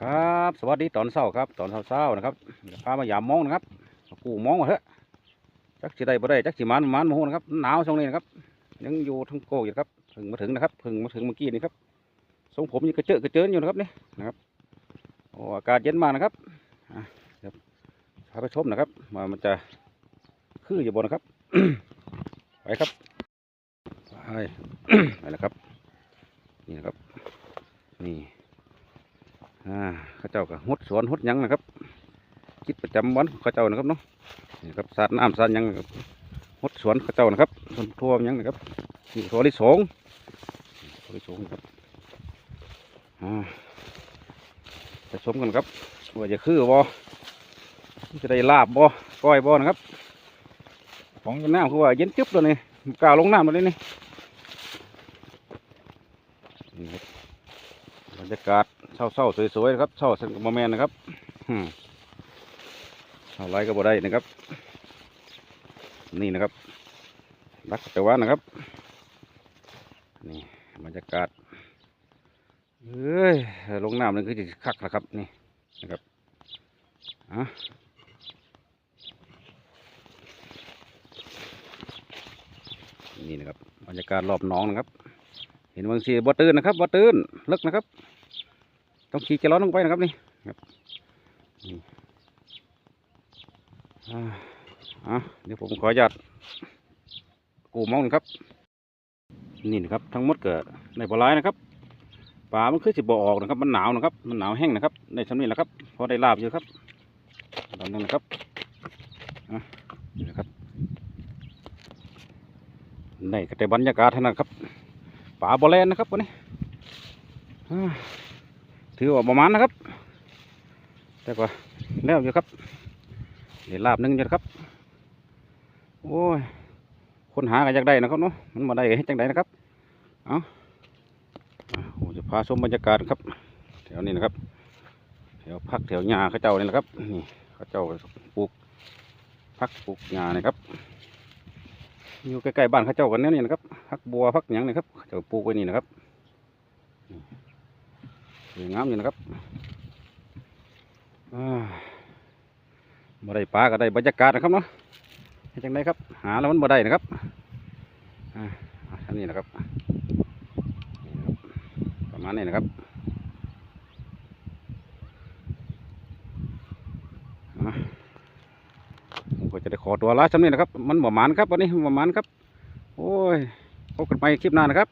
ครับสวัสดีตอนเช้าครับตอนเช้าๆนะครับพามายามมองนะครับกูมองมาเถอะจักสิได้บ่ได้จักสิมันมันมาโหนะครับหนาวช่วงนี้นะครับ ยังอยู่ทั้งโกอยู่ครับเพิ่งมาถึงนะครับเพิ่งมาถึงเมื่อกี้นี่ครับทรงผมยังกระเจอะกระเจินอยู่นะครับนี่นะครับโอ้อากาศเย็นมากนะครับอะเดี๋ยวพาไปชมนะครับว่ามันจะคืออยู่บนนะครับไปครับไปไปแล้วครับ นี่นะครับ นี่อ่า เข้าเจ้าก็หดสวนหดยังนะครับ คิดประจำวันข้าเจ้านะครับเนาะนี่ครับสาดน้ำสาดยังหดสวนข้าเจ้านะครับสวนทั่วยังนะครับนี่ถั่วลิสงถั่วลิสงครับอ่าไปชมกันครับว่าจะคือบ่จะได้ลาบบ่ก้อยบ่นะครับ ของน้ำคือว่าเย็นจึ๊บเลยนี่กล้าวลงน้ำเลยนี่นี่ครับ บรร ยากาศเศร้าๆสวยๆนะครับเศร้าสันกบแมนนะครับอืมเอาไรก็บ่ได้นะครับ นี่นะครับ รักแต่ว่านะครับ นี่บรรยากาศเอ้ยลงน้ำนี่คือจะคักนะครับนี่นะครับอะนี่นะครับบรรยากาศรอบหนองนะครับ เห็นบางทีบ่ตื่นนะครับบ่ตื่นลึกนะครับ ต้องขี่จะร้อนลงไปนะครับนี่ครับเดี๋ยวผมขออนุญาตกูมองนอยครับ นี่นะครับทั้งหมดเกิดในบ่อร้ายนะครับป่ามันคือสิบบ่อออกนะครับ มันหนาวนะครับ มันหนาวแห้งนะครับในชั้นนี้แหละครับพอได้ลาบอยู่ครับตอนนึงนะครับนี่นะครับในกระเตบรรยากาศเท่านั้นครับป่าบอแลนนะครับวันนี้ ถือว่าประมาณนะครับ แต่ก็แล้วอยู่ครับเดี๋ยวลาบหนึงอยู่ครับ โอ้ย คนหากันจากได้นะครับเนาะ มันมาได้ก็เฮ็ดจังไดนะครับ เอาอ่าโอ้จะพาชมบรรยากาศครับ แถวนี้นะครับ แถวพักแถวหญ้าเขาเจ้านี่แหละครับ นี่เขาเจ้าปลูกพักปลูกหญ้านี่ครับ อยู่ใกล้ๆบ้านเขาเจ้ากันนี่นี่นะครับ พักบัวพักหยังนี่ครับเขาเจ้าปลูกไว้นี่นะครับ สวยงามอยู่นะครับบ่ได้ปลาก็ได้บรรยากาศนะครับเนาะจังไดครับ หาแล้วมันบ่ได้นะครับอันนี้นะครับ ประมาณนี้นะครับผมก็จะได้ขอตัวลาสำนี้นะครับ มันบ่หมานครับวันนี้บ่หมานครับ โอ้ยพบกันใหม่คลิปหน้านะครับ